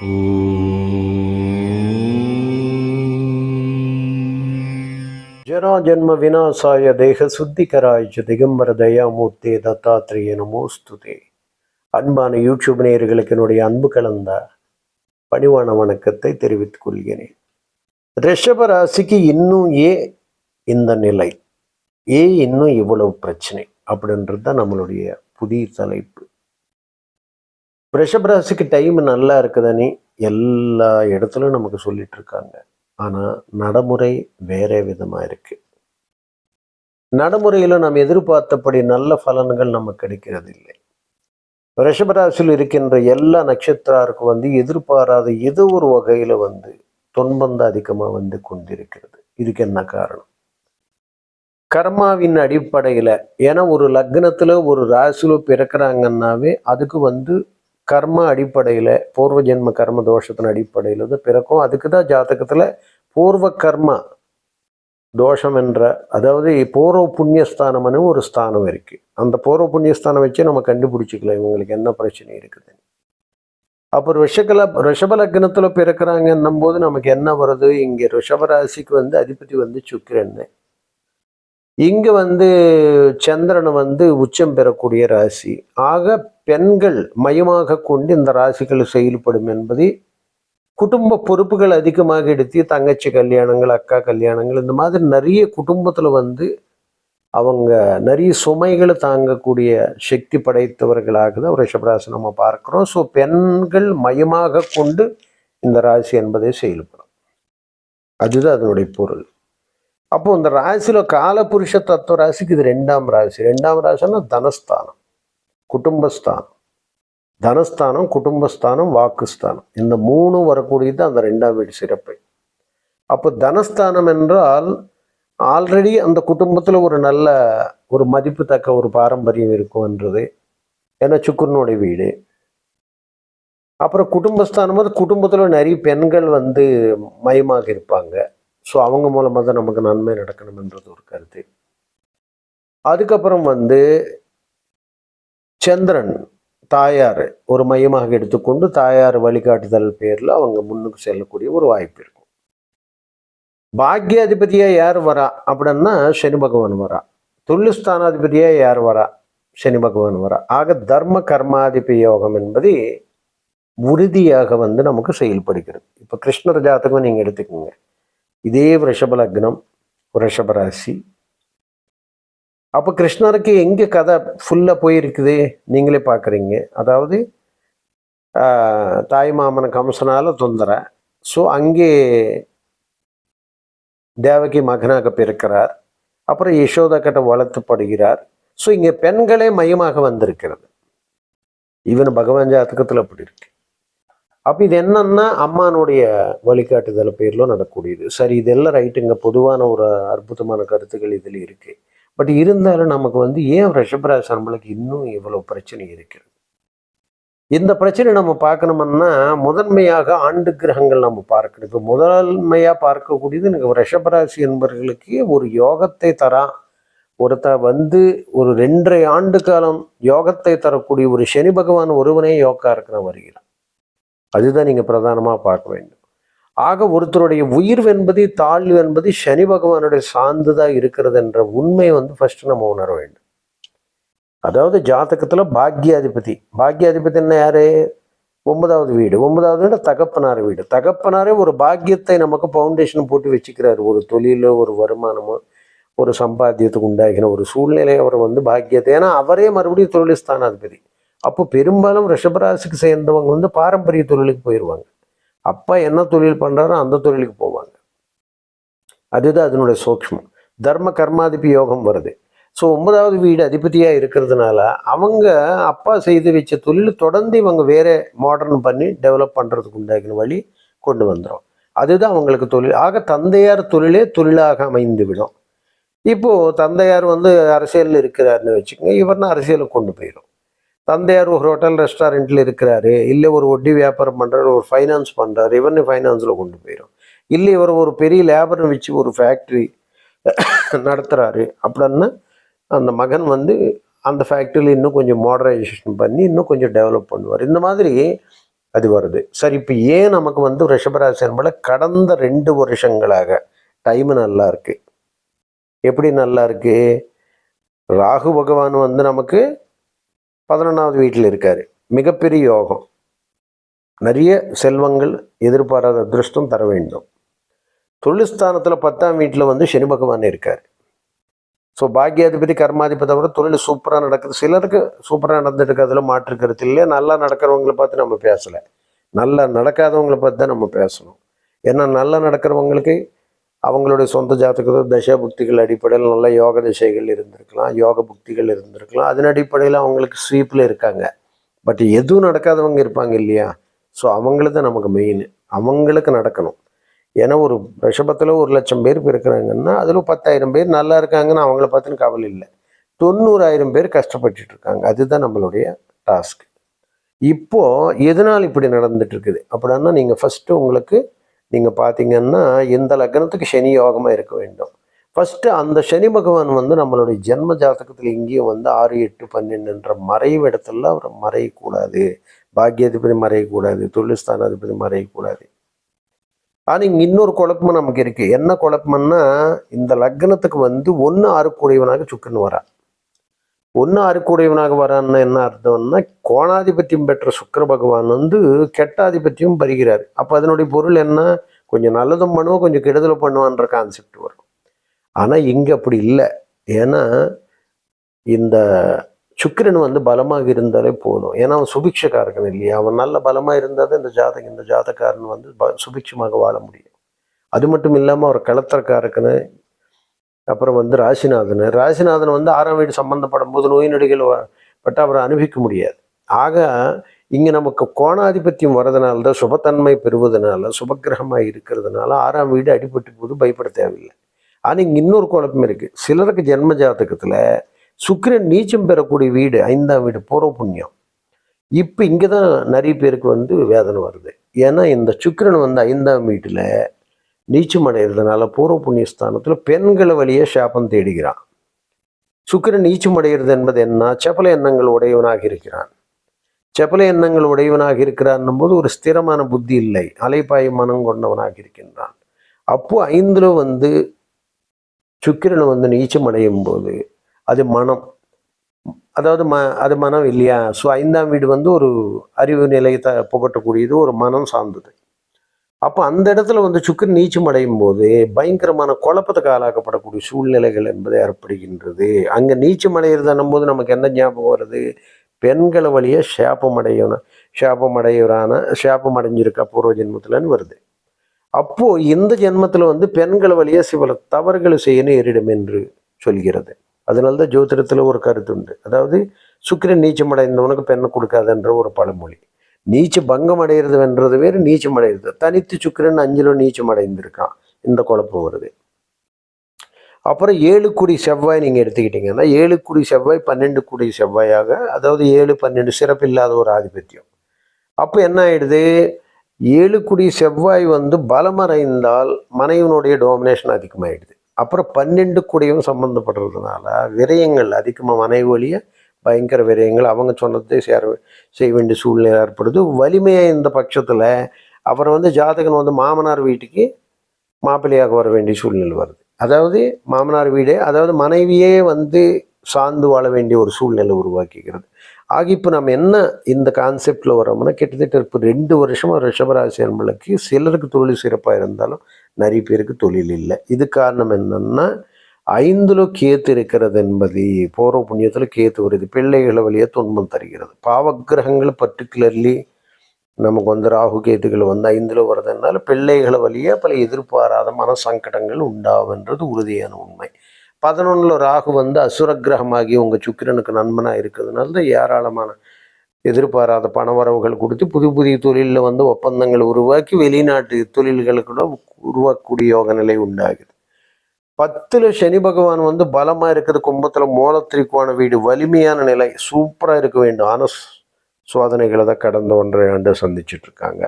ஜராஜன்ம விநாசாய தேக சுத்திகராய்ச்ச திகம்பர தயாமூர்த்தே தத்தாத்ரேய நமோஸ்துதே. அன்பான யூடியூப் நேயர்களுக்கு என்னுடைய அன்பு கலந்த பணிவான வணக்கத்தை தெரிவித்துக் கொள்கிறேன். ரிஷப ராசிக்கு இன்னும் ஏ இந்த நிலை. ஏன் இன்னும் இவ்வளவு பிரச்சனை அப்படின்றது தான் நம்மளுடைய புதிய தலைப்பு. ரிஷபராசிக்கு டைம் நல்லா இருக்குதுன்னு எல்லா இடத்துலையும் நமக்கு சொல்லிட்டு இருக்காங்க. ஆனால் நடைமுறை வேற விதமாக இருக்கு. நடைமுறையில் நாம் எதிர்பார்த்தபடி நல்ல பலன்கள் நமக்கு கிடைக்கிறது இல்லை ரிஷபராசியில் இருக்கின்ற எல்லா நட்சத்திராருக்கு வந்து எதிர்பாராத ஏதோ ஒரு வகையில் வந்து தொன்பந்த அதிகமாக வந்து கொண்டிருக்கிறது. இதுக்கு என்ன காரணம்? கர்மாவின் அடிப்படையில் ஏன்னா ஒரு லக்னத்தில் ஒரு ராசியில் பிறக்கிறாங்கன்னாவே அதுக்கு வந்து கர்ம அடிப்படையில் பூர்வ ஜென்ம கர்ம தோஷத்தின் அடிப்படையில் வந்து பிறக்கும். அதுக்கு தான் ஜாதகத்தில் பூர்வ கர்ம தோஷம் என்ற அதாவது பூர்வ புண்ணியஸ்தானம்னு ஒரு ஸ்தானம் இருக்குது அந்த பூர்வ புண்ணியஸ்தானம் வச்சு நம்ம கண்டுபிடிச்சிக்கலாம். இவங்களுக்கு என்ன பிரச்சனை இருக்குது? அப்போ ரிஷகல ரிஷப லக்னத்தில் பிறக்கிறாங்கன்னும் போது நமக்கு என்ன வருது? இங்கே ரிஷபராசிக்கு வந்து அதிபதி வந்து சுக்கிரன்னு இங்கே வந்து சந்திரன் வந்து உச்சம் பெறக்கூடிய ராசி. ஆக பெண்கள் மையமாக கொண்டு இந்த ராசிகள் செயல்படும் என்பதை குடும்ப பொறுப்புகள் அதிகமாக எடுத்து தங்கச்சி கல்யாணங்கள் அக்கா கல்யாணங்கள் இந்த மாதிரி நிறைய குடும்பத்தில் வந்து அவங்க நிறைய சுமைகளை தாங்கக்கூடிய சக்தி படைத்தவர்களாக தான் ரிஷபராசி நம்ம பார்க்குறோம். ஸோ பெண்கள் மையமாக கொண்டு இந்த ராசி என்பதை செயல்படும். அதுதான் அதனுடைய பொருள். அப்போ இந்த ராசியில் காலபுருஷ தத்துவ ராசிக்கு இது ரெண்டாம் ராசி. ரெண்டாம் ராசின்னா தனஸ்தானம் குடும்பஸ்தானம். தனஸ்தானம் குடும்பஸ்தானம் வாக்குஸ்தானம். இந்த மூணும் வரக்கூடியது அந்த ரெண்டாம் வீடு சிறப்பு. அப்போ தனஸ்தானம் என்றால் ஆல்ரெடி அந்த குடும்பத்தில் ஒரு நல்ல ஒரு மதிப்பு தக்க ஒரு பாரம்பரியம் இருக்கும்ன்றது ஏன்னா சுக்குரனுடைய வீடு. அப்புறம் குடும்பஸ்தானம் போது குடும்பத்தில் நிறைய பெண்கள் வந்து மயமாக இருப்பாங்க. ஸோ அவங்க மூலமாக தான் நமக்கு நன்மை நடக்கணும்ன்றது ஒரு கருத்து. அதுக்கப்புறம் வந்து சந்திரன் தாயார் ஒரு மையமாக எடுத்துக்கொண்டு தாயார் வழிகாட்டுதல் பேரில் அவங்க முன்னுக்கு செல்லக்கூடிய ஒரு வாய்ப்பு இருக்கும். பாக்யாதிபதியாக யார் வரா அப்படின்னா சனி பகவான் வரா. துல்லுஸ்தானாதிபதியாக யார் வரா? சனி பகவான் வரா. ஆக தர்ம கர்மாதிபதி யோகம் என்பது உறுதியாக வந்து நமக்கு செயல்படுகிறது. இப்போ கிருஷ்ணர் ஜாதகம் நீங்கள் எடுத்துக்கோங்க. இதே ரிஷப லக்னம் ரிஷப ராசி. அப்போ கிருஷ்ணருக்கு எங்கே கதை ஃபுல்லாக போயிருக்குது? நீங்களே பார்க்குறீங்க அதாவது தாய் மாமன கம்சனால தொந்தர. ஸோ அங்கே தேவகி மகனாக பிறக்கிறார். அப்புறம் யசோதா கிட்ட வளர்த்துப்படுகிறார் ஸோ இங்கே பெண்களே மையமாக வந்திருக்கிறது. ஈவன் பகவான் ஜாதகத்தில் அப்படி இருக்கு. அப்போ இது என்னன்னா அம்மானுடைய வழிகாட்டுதல் பேரில் நடக்கூடியது சரி இதெல்லாம் ரைட்டுங்க பொதுவான ஒரு அற்புதமான கருத்துக்கள் இதில் இருக்குது பட் இருந்தாலும் நமக்கு வந்து ஏன் ரிஷபராசி நம்மளுக்கு இன்னும் இவ்வளோ பிரச்சனை இருக்கிறது? இந்த பிரச்சனை நம்ம பார்க்கணும்னா முதன்மையாக ஆண்டு கிரகங்கள் நம்ம பார்க்கணும். இப்போ முதன்மையாக பார்க்கக்கூடியது எனக்கு ரிஷபராசி என்பவர்களுக்கு ஒரு யோகத்தை தரா. ஒருத்த வந்து ஒரு ரெண்டரை ஆண்டு காலம் யோகத்தை தரக்கூடிய ஒரு சனி பகவான் ஒருவனே யோகா இருக்கிற வருகிறான். அதுதான் நீங்கள் பிரதானமாக பார்க்க வேண்டும். ஆக ஒருத்தருடைய உயிர் என்பது தாழ்வு என்பது சனி பகவானுடைய சார்ந்துதான் இருக்கிறது என்ற உண்மையை வந்து ஃபர்ஸ்ட் நம்ம உணர வேண்டும். அதாவது ஜாதகத்துல பாக்யாதிபதி. பாக்யாதிபதினா யாரு? ஒன்பதாவது வீடு. ஒன்பதாவது வீடு தகப்பனார் வீடு. தகப்பனாரே ஒரு பாக்கியத்தை நமக்கு ஃபவுண்டேஷன் போட்டு வச்சுக்கிறாரு. ஒரு தொழிலோ ஒரு வருமானமோ ஒரு சம்பாத்தியத்துக்கு உண்டாகின ஒரு சூழ்நிலை அவர் வந்து பாக்கியத்தை. ஏன்னா அவரே மறுபடியும் தொழில் ஸ்தானாதிபதி. அப்போ பெரும்பாலும் ரிஷபராசிக்கு சேர்ந்தவங்க வந்து பாரம்பரிய தொழிலுக்கு போயிடுவாங்க அப்பா என்ன தொழில் பண்ணுறாரோ அந்த தொழிலுக்கு போவாங்க. அதுதான் அதனுடைய சூக்ஷ்மம். தர்ம கர்மாதிபி யோகம் வருது. ஸோ ஒன்பதாவது வீடு அதிபதியாக இருக்கிறதுனால அவங்க அப்பா செய்து வச்ச தொழில் தொடர்ந்து இவங்க வேறு மாடர்ன் பண்ணி டெவலப் பண்ணுறதுக்கு உண்டாகின வழி கொண்டு வந்துடும் அதுதான் அவங்களுக்கு தொழில். ஆக தந்தையார் தொழிலே தொழிலாக அமைந்து விடும் இப்போது தந்தையார் வந்து அரசியலில் இருக்கிறாருன்னு வச்சுக்கோங்க இவர்னா அரசியலுக்கு கொண்டு போயிடும் தந்தையார் ஒரு ஹோட்டல் ரெஸ்டாரண்ட்டில் இருக்கிறாரு. இல்லை ஒரு வட்டி வியாபாரம் பண்ணுறாரு ஒரு ஃபைனான்ஸ் பண்ணுறாரு இவனு ஃபைனான்ஸில் கொண்டு போயிடும் இல்லை இவர் ஒரு பெரிய லேபரை வச்சு ஒரு ஃபேக்ட்ரி நடத்துகிறாரு அப்படின்னா அந்த மகன் வந்து அந்த ஃபேக்ட்ரியில் இன்னும் கொஞ்சம் மாடரைசேஷன் பண்ணி இன்னும் கொஞ்சம் டெவலப் பண்ணுவார். இந்த மாதிரி அது வருது. சரி இப்போ ஏன் நமக்கு வந்து ரிஷபராசி என்பதில் கடந்த ரெண்டு வருஷங்களாக டைம் நல்லா இருக்குது எப்படி நல்லா இருக்குது ராகு பகவான் வந்து நமக்கு பதினொன்றாவது வீட்டில் இருக்கார். மிகப்பெரிய யோகம். நிறைய செல்வங்கள் எதிர்பாராத அதிருஷ்டம் தர வேண்டும். தொழில்ஸ்தானத்தில் பத்தாம் வீட்டில் வந்து சனி பகவான் இருக்கார். ஸோ பாக்கியாதிபதி கர்மாதிபதி விட தொழில் சூப்பராக நடக்குது. சிலருக்கு சூப்பராக நடந்துட்டு அதில் மாற்று கருத்து இல்லை. நல்லா நடக்கிறவங்களை பார்த்து நம்ம பேசலை. நல்லா நடக்காதவங்களை பார்த்து தான் நம்ம பேசணும். ஏன்னா நல்லா நடக்கிறவங்களுக்கு அவங்களுடைய சொந்த ஜாதகத்தோ தசா புக்திகள் அடிப்படையில் நல்ல யோக திசைகள் இருந்திருக்கலாம் யோக புக்திகள் இருந்திருக்கலாம். அதன் அடிப்படையில் அவங்களுக்கு ஸ்வீப்பில் இருக்காங்க. பட் எதுவும் நடக்காதவங்க இருப்பாங்க இல்லையா? ஸோ அவங்களுக்கு தான் நமக்கு மெயின் அவங்களுக்கு நடக்கணும். ஏன்னா ஒரு ரிஷபத்தில் ஒரு லட்சம் பேர் இருக்கிறாங்கன்னா அதில் பத்தாயிரம் பேர் நல்லா இருக்காங்கன்னு அவங்கள பார்த்துன்னு கவலை இல்லை. தொண்ணூறாயிரம் பேர் கஷ்டப்பட்டுட்டு இருக்காங்க. அதுதான் நம்மளுடைய டாஸ்க் இப்போது எதனால் இப்படி நடந்துட்டு இருக்குது? அப்படின்னா நீங்கள் ஃபஸ்ட்டு உங்களுக்கு நீங்கள் பார்த்தீங்கன்னா இந்த லக்னத்துக்கு சனி யோகமாக இருக்க வேண்டும். ஃபஸ்ட்டு அந்த சனி பகவான் வந்து நம்மளுடைய ஜென்ம ஜாதகத்தில் இங்கேயும் வந்து ஆறு எட்டு பன்னெண்டுன்ற மறைவு இடத்துல அவர் மறையக்கூடாது. பாக்கியாதிபதி மறையக்கூடாது. தொழில்ஸ்தானாதிபதி மறையக்கூடாது. ஆனால் இங்கே இன்னொரு குழப்பமும் நமக்கு இருக்குது என்ன குழப்பம்னா இந்த லக்னத்துக்கு வந்து ஒன்று ஆறுக்குடையவனாக சுக்குன்னு வரான். ஒன்று அறுக்கூடியவனாக வரான்னு என்ன அர்த்தம்னா கோணாதிபத்தியம் பெற்ற சுக்கர பகவான் வந்து கெட்டாதிபத்தியம் பருகிறார் அப்போ அதனுடைய பொருள் என்ன? கொஞ்சம் நல்லதும் பண்ணுவோம் கொஞ்சம் கெடுதலும் பண்ணுவான்ற கான்செப்ட் வரும். ஆனால் இங்கே அப்படி இல்லை. ஏன்னா இந்த சுக்கிரன் வந்து பலமாக இருந்தாலே போதும். ஏன்னா அவன் சுபிக்ஷக்காரகன் இல்லையா? அவன் நல்ல பலமாக இருந்தால் தான் இந்த ஜாதகம் இந்த ஜாதக்காரன் வந்து ப சுபிக்ஷமாக வாழ முடியும். அது மட்டும் இல்லாமல் அவர் களத்திரக்காரக்கனு அப்புறம் வந்து ராசிநாதன். ராசிநாதன் வந்து ஆறாம் வீடு சம்பந்தப்படும் போது நோய் நொடிகள் வ- பட்டு அவரை அனுபவிக்க முடியாது. ஆக இங்கே நமக்கு கோணாதிபத்தியம் வரதுனால தான் சுபத்தன்மை பெறுவதனால சுபக்கிரகமாக இருக்கிறதுனால ஆறாம் வீடு அடிபட்டு போது பயப்பட தேவையில்லை. ஆனால் இங்கே இன்னொரு குழப்பம் இருக்குது சிலருக்கு ஜென்ம ஜாதகத்தில் சுக்கிரன் நீச்சம் பெறக்கூடிய வீடு ஐந்தாம் வீடு பூர்வ புண்ணியம். இப்போ இங்கே தான் நிறைய பேருக்கு வந்து வேதனை வருது. ஏன்னா இந்த சுக்கிரன் வந்து ஐந்தாம் வீட்டில் நீச்சம் அடைகிறதுனால பூர்வ புண்ணிய ஸ்தானத்தில் பெண்களை வழியே சாபம் தேடுகிறான். சுக்கிரன் நீச்சம் அடைகிறது என்பது என்ன? செப்பல எண்ணங்கள் உடையவனாக இருக்கிறான். செப்பல எண்ணங்கள் உடையவனாக இருக்கிறான் போது ஒரு ஸ்திரமான புத்தி இல்லை. அலைப்பாய மனம் கொண்டவனாக இருக்கின்றான். அப்போ ஐந்துல வந்து சுக்கிரன் வந்து நீச்சம் அடையும் போது அது மனம். அதாவது ம அது மனம் இல்லையா? ஸோ ஐந்தாம் வீடு வந்து ஒரு அறிவு நிலையத்தை புகட்டக்கூடியது ஒரு மனம் சார்ந்தது. அப்போ அந்த இடத்துல வந்து சுக்கரன் நீச்சம் அடையும் போது பயங்கரமான குழப்பத்துக்கு ஆளாக்கப்படக்கூடிய சூழ்நிலைகள் என்பது ஏற்படுகின்றது. அங்கே நீச்சம் அடையிறதுன்னும் போது நமக்கு என்ன ஞாபகம் வருது? பெண்களை வழியே சாப்பம் அடையணும் சாப்பம் அடையிறான சாப்பம் அடைஞ்சிருக்கா பூர்வ ஜென்மத்தில்னு வருது. அப்போது இந்த ஜென்மத்தில் வந்து பெண்கள் வழியே சில தவறுகளை செய்ய நேரிடும் என்று சொல்கிறது. அதனால தான் ஜோதிடத்தில் ஒரு கருத்து உண்டு. அதாவது சுக்கிரன் நீச்சம் அடைந்தவனுக்கு பெண்ணை கொடுக்காதுன்ற ஒரு பழமொழி. நீச்ச பங்கம் அடைகிறதுன்றது வேறு நீச்சம் அடைகிறது. தனித்து சுக்கிரன் அஞ்சிலோ நீச்சம் அடைந்திருக்கான். இந்த குழப்பம் வருது. அப்புறம் ஏழு குடி செவ்வாய் நீங்கள் எடுத்துக்கிட்டீங்கன்னா ஏழு குடி செவ்வாய் பன்னெண்டு குடி செவ்வாயாக அதாவது ஏழு பன்னெண்டு சிறப்பில்லாத ஒரு ஆதிபத்தியம். அப்போ என்ன ஆயிடுது? ஏழு குடி செவ்வாய் வந்து பலமறைந்தால் மனைவனுடைய டோமினேஷன் அதிகமாகிடுது அப்புறம் பன்னெண்டு குடியும் சம்மந்தப்படுறதுனால விரயங்கள் அதிகமாக மனைவி வழியை பயங்கர விரயங்கள். அவங்க சொன்னதை சேர செய்ய வேண்டிய சூழ்நிலை ஏற்படுது. வலிமையாக இந்த பட்சத்தில் அப்புறம் வந்து ஜாதகன் வந்து மாமனார் வீட்டுக்கு மாப்பிள்ளையாக வர வேண்டிய சூழ்நிலை வருது. அதாவது மாமனார் வீடே அதாவது மனைவியே வந்து சார்ந்து வாழ வேண்டிய ஒரு சூழ்நிலை உருவாக்கிக்கிறது. ஆக இப்போ நம்ம என்ன இந்த கான்செப்டில் வரோம்னா கிட்டத்தட்ட இப்போ ரெண்டு வருஷமாக ரிஷபராசி நம்மளுக்கு சிலருக்கு தொழில் சிறப்பாக இருந்தாலும் நிறைய பேருக்கு தொழில் இல்லை. இது காரணம் என்னென்னா ஐந்துல கேத்து இருக்கிறது என்பது பூர்வ புண்ணியத்தில் கேத்து வருது. பிள்ளைகளை வழியே துன்பம் தருகிறது. பாவக்கிரகங்கள் பர்டிகுலர்லி நமக்கு வந்து ராகு கேத்துக்கள் வந்து ஐந்துல வர்றதுனால பிள்ளைகளை வழியே பல எதிர்பாராத மன சங்கடங்கள் உண்டாகுன்றது உறுதியான உண்மை. பதினொன்றில் ராகு வந்து அசுர கிரகமாகி உங்கள் சுக்கிரனுக்கு நண்பனாக இருக்கிறதுனால தான் ஏராளமான எதிர்பாராத பணவரவுகள் கொடுத்து புது புதிய தொழிலில் வந்து ஒப்பந்தங்கள் உருவாக்கி வெளிநாட்டு தொழில்களுக்கு கூட உருவாக்கக்கூடிய யோக நிலை உண்டாகுது. பத்தில் சனி பகவான் வந்து பலமாக இருக்குது கும்பத்தில் மூலத்திரிக்கோண வீடு வலிமையான நிலை சூப்பராக இருக்க வேண்டும். ஆனால் சோதனைகளை தான் கடந்த ஒன்றரை ஆண்டு சந்திச்சுட்ருக்காங்க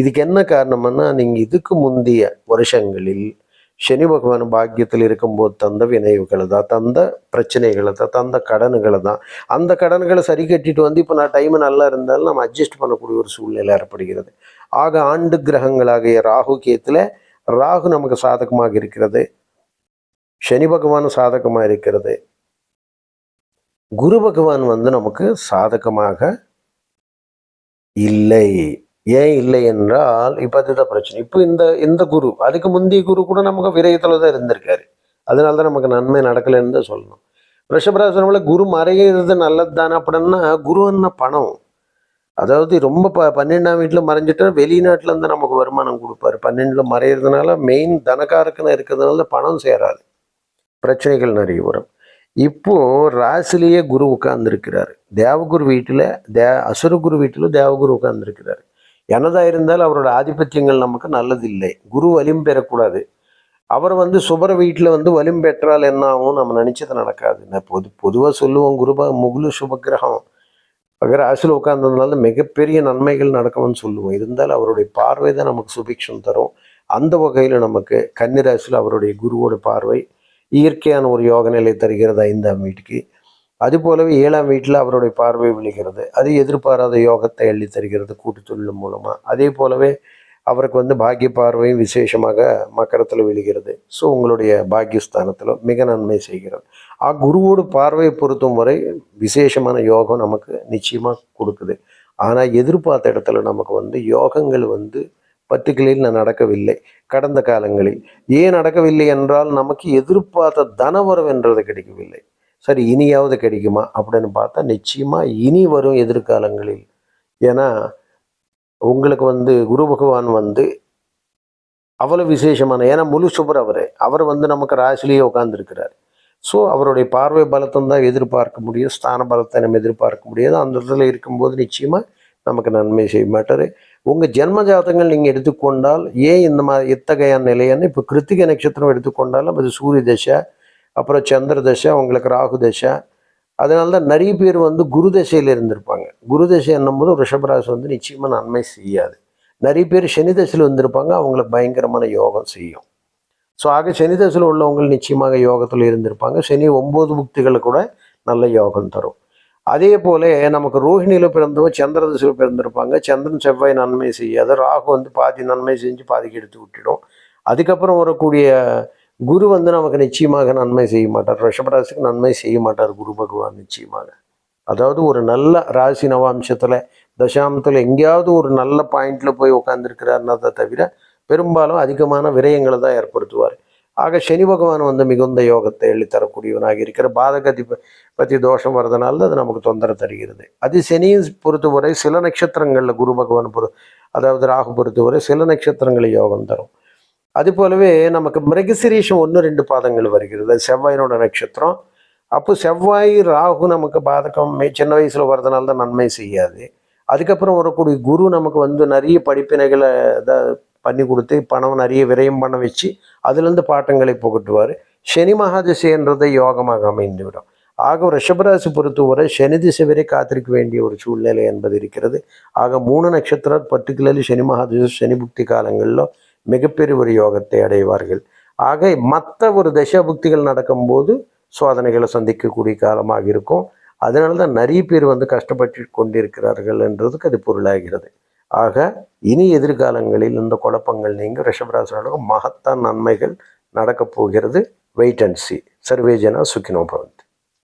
இதுக்கு என்ன காரணம்னா நீங்கள் இதுக்கு முந்தைய வருஷங்களில் சனி பகவான் பாக்கியத்தில் இருக்கும்போது தந்த வினைவுகளை தான் தந்த பிரச்சனைகளை தான் தந்த கடன்களை தான். அந்த கடன்களை சரி கட்டிட்டு வந்து இப்போ நான் டைம் நல்லா இருந்தாலும் நம்ம அட்ஜஸ்ட் பண்ணக்கூடிய ஒரு சூழ்நிலை ஏற்படுகிறது. ஆக ஆண்டு கிரகங்களாகிய ராகு கேத்தில் ராகு நமக்கு சாதகமாக இருக்கிறது. சனி பகவான் சாதகமாக இருக்கிறது. குரு பகவான் வந்து நமக்கு சாதகமாக இல்லை. ஏன் இல்லை என்றால் இப்போ அதுதான் பிரச்சனை. இப்போ இந்த இந்த குரு அதுக்கு முந்தைய குரு கூட நமக்கு விரயத்தில் தான் இருந்திருக்காரு. அதனால தான் நமக்கு நன்மை நடக்கலைன்னு தான் சொல்லணும். ரிஷபராசனமில் குரு மறையிறது நல்லது தானே அப்படின்னா குரு என்ன பணம்? அதாவது ரொம்ப ப பன்னெண்டாம் வீட்டில் மறைஞ்சிட்டா வெளிநாட்டிலேருந்து நமக்கு வருமானம் கொடுப்பாரு. பன்னெண்டில் மறையிறதுனால மெயின் தனக்காரக்குன்னு இருக்கிறதுனால பணம் சேராது. பிரச்சனைகள் நிறைய வரும். இப்போ ராசிலேயே குரு உட்கார்ந்துருக்கிறார். தேவகுரு வீட்டில் தே அசுரகுரு வீட்டில் தேவகுரு உட்கார்ந்துருக்கிறார். எனதாக இருந்தாலும் அவரோட ஆதிபத்தியங்கள் நமக்கு நல்லதில்லை. குரு வலிம் பெறக்கூடாது. அவர் வந்து சுபர வீட்டில் வந்து வலிம் பெற்றால் என்ன ஆகும்? நம்ம நினச்சது நடக்காது. நான் பொது பொதுவாக சொல்லுவோம் குருபா முகுலு சுபக்கிரகம். அகர் ராசியில் உட்கார்ந்ததுனால மிகப்பெரிய நன்மைகள் நடக்கும்னு சொல்லுவோம். இருந்தாலும் அவருடைய பார்வை தான் நமக்கு சுபிக்ஷம் தரும். அந்த வகையில் நமக்கு கன்னிராசியில் அவருடைய குருவோட பார்வை இயற்கையான ஒரு யோக நிலை தருகிறது ஐந்தாம் வீட்டுக்கு. அது போலவே ஏழாம் வீட்டில் அவருடைய பார்வை விழுகிறது. அது எதிர்பாராத யோகத்தை அள்ளி தருகிறது கூட்டு தொழில் மூலமாக அதே போலவே அவருக்கு வந்து பாக்கிய பார்வையும் விசேஷமாக மக்கரத்தில் விழுகிறது. ஸோ உங்களுடைய பாக்கியஸ்தானத்தில் மிக நன்மை செய்கிறது. ஆ குருவோடு பார்வையை பொறுத்தும் வரை விசேஷமான யோகம் நமக்கு நிச்சயமாக கொடுக்குது. ஆனால் எதிர்பார்த்த இடத்துல நமக்கு வந்து யோகங்கள் வந்து பர்டிகுலரில் நடக்கவில்லை. கடந்த காலங்களில். ஏன் நடக்கவில்லை என்றால் நமக்கு எதிர்பார்த்த தனவரம் என்றது கிடைக்கவில்லை. சரி இனியாவது கிடைக்குமா? அப்படின்னு பார்த்தா நிச்சயமாக இனி வரும் எதிர்காலங்களில். ஏன்னா உங்களுக்கு வந்து குரு பகவான் வந்து அவ்வளோ விசேஷமான ஏன்னா முழு சுபர் அவர். அவர் வந்து நமக்கு ராசிலேயே உட்காந்துருக்கிறார் ஸோ அவருடைய பார்வை பலத்தம் தான் எதிர்பார்க்க முடியும். ஸ்தான பலத்தை நம்ம எதிர்பார்க்க முடியாது. அந்த இடத்துல இருக்கும்போது நிச்சயமாக நமக்கு நன்மை செய்ய மாட்டார் உங்கள் ஜென்ம ஜாதகங்கள் நீங்கள் எடுத்துக்கொண்டால் ஏன் இந்த மாதிரி எத்தகையான நிலையான்னு இப்போ கிருத்திகை நட்சத்திரம் எடுத்துக்கொண்டாலும் அது சூரிய தசை அப்புறம் சந்திர தசை உங்களுக்கு ராகு தசை. அதனால தான் நிறைய பேர் வந்து குரு தசையில் இருந்திருப்பாங்க. குரு தசை என்னும்போது ரிஷபராசி வந்து நிச்சயமாக நன்மை செய்யாது. நிறைய பேர் சனி தசையில் வந்திருப்பாங்க அவங்களுக்கு பயங்கரமான யோகம் செய்யும். ஸோ ஆக சனி தசையில் உள்ளவங்க நிச்சயமாக யோகத்தில் இருந்திருப்பாங்க. சனி ஒம்பது புக்திகளை கூட நல்ல யோகம் தரும். அதே போல நமக்கு ரோஹிணியில் பிறந்தவங்க சந்திர திசையில் பிறந்திருப்பாங்க. சந்திரன் செவ்வாய் நன்மை செய்யாது. ராகு வந்து பாதி நன்மை செஞ்சு பாதிக்கு எடுத்து விட்டுடும். அதுக்கப்புறம் வரக்கூடிய குரு வந்து நமக்கு நிச்சயமாக நன்மை செய்ய மாட்டார். ரிஷபராசிக்கு நன்மை செய்ய மாட்டார் குரு பகவான் நிச்சயமாக. அதாவது ஒரு நல்ல ராசி நவாம்சத்தில் தசாமத்தில் எங்கேயாவது ஒரு நல்ல பாயிண்டில் போய் உட்காந்துருக்கிறாருன்னா தவிர பெரும்பாலும் அதிகமான விரயங்களை தான் ஏற்படுத்துவார். ஆக சனி பகவான் வந்து மிகுந்த யோகத்தை எழுத்தரக்கூடியவனாக இருக்கிற பாதகதி பற்றி தோஷம் வர்றதுனால அது நமக்கு தொந்தரவு தருகிறது. அது சனியை பொறுத்தவரை சில நட்சத்திரங்களில் குரு பகவான் பொறு அதாவது ராகு பொறுத்தவரை சில நட்சத்திரங்களில் யோகம் தரும். அது போலவே நமக்கு மிருகசிரீஷம் ஒன்று ரெண்டு பாதங்கள் வருகிறது. அது செவ்வாயினோட நட்சத்திரம். அப்போ செவ்வாய் ராகு நமக்கு பாதகம் சின்ன வயசில் வர்றதுனால தான் நன்மை செய்யாது. அதுக்கப்புறம் வரக்கூடிய குரு நமக்கு வந்து நிறைய படிப்பினைகளை பண்ணி கொடுத்து பணம் நிறைய விரயம் பண்ண வச்சு அதுலேருந்து பாட்டங்களை புகட்டுவார். சனி மகாதிசைன்றதை யோகமாக அமைந்துவிடும். ஆக ரிஷபராசி பொறுத்தவரை சனி திசை வரை காத்திருக்க வேண்டிய ஒரு சூழ்நிலை என்பது இருக்கிறது. ஆக மூணு நட்சத்திரம் பர்டிகுலர்லி சனி மகாதிசை சனி புக்தி காலங்களில் மிகப்பெரிய ஒரு யோகத்தை அடைவார்கள். ஆக மற்ற ஒரு தசாபுக்திகள் நடக்கும்போது சோதனைகளை சந்திக்கக்கூடிய காலமாக இருக்கும். அதனால தான் நிறைய பேர் வந்து கஷ்டப்பட்டு கொண்டிருக்கிறார்கள் என்றதுக்கு அது பொருளாகிறது. ஆக இனி எதிர்காலங்களில் இந்த குழப்பங்கள் நீங்க ரிஷபராசனோட மகத்தான் நன்மைகள் நடக்கப் போகிறது. வெயிட் அண்ட் சி சர்வேஜனா சுக்கினோ பவந்தி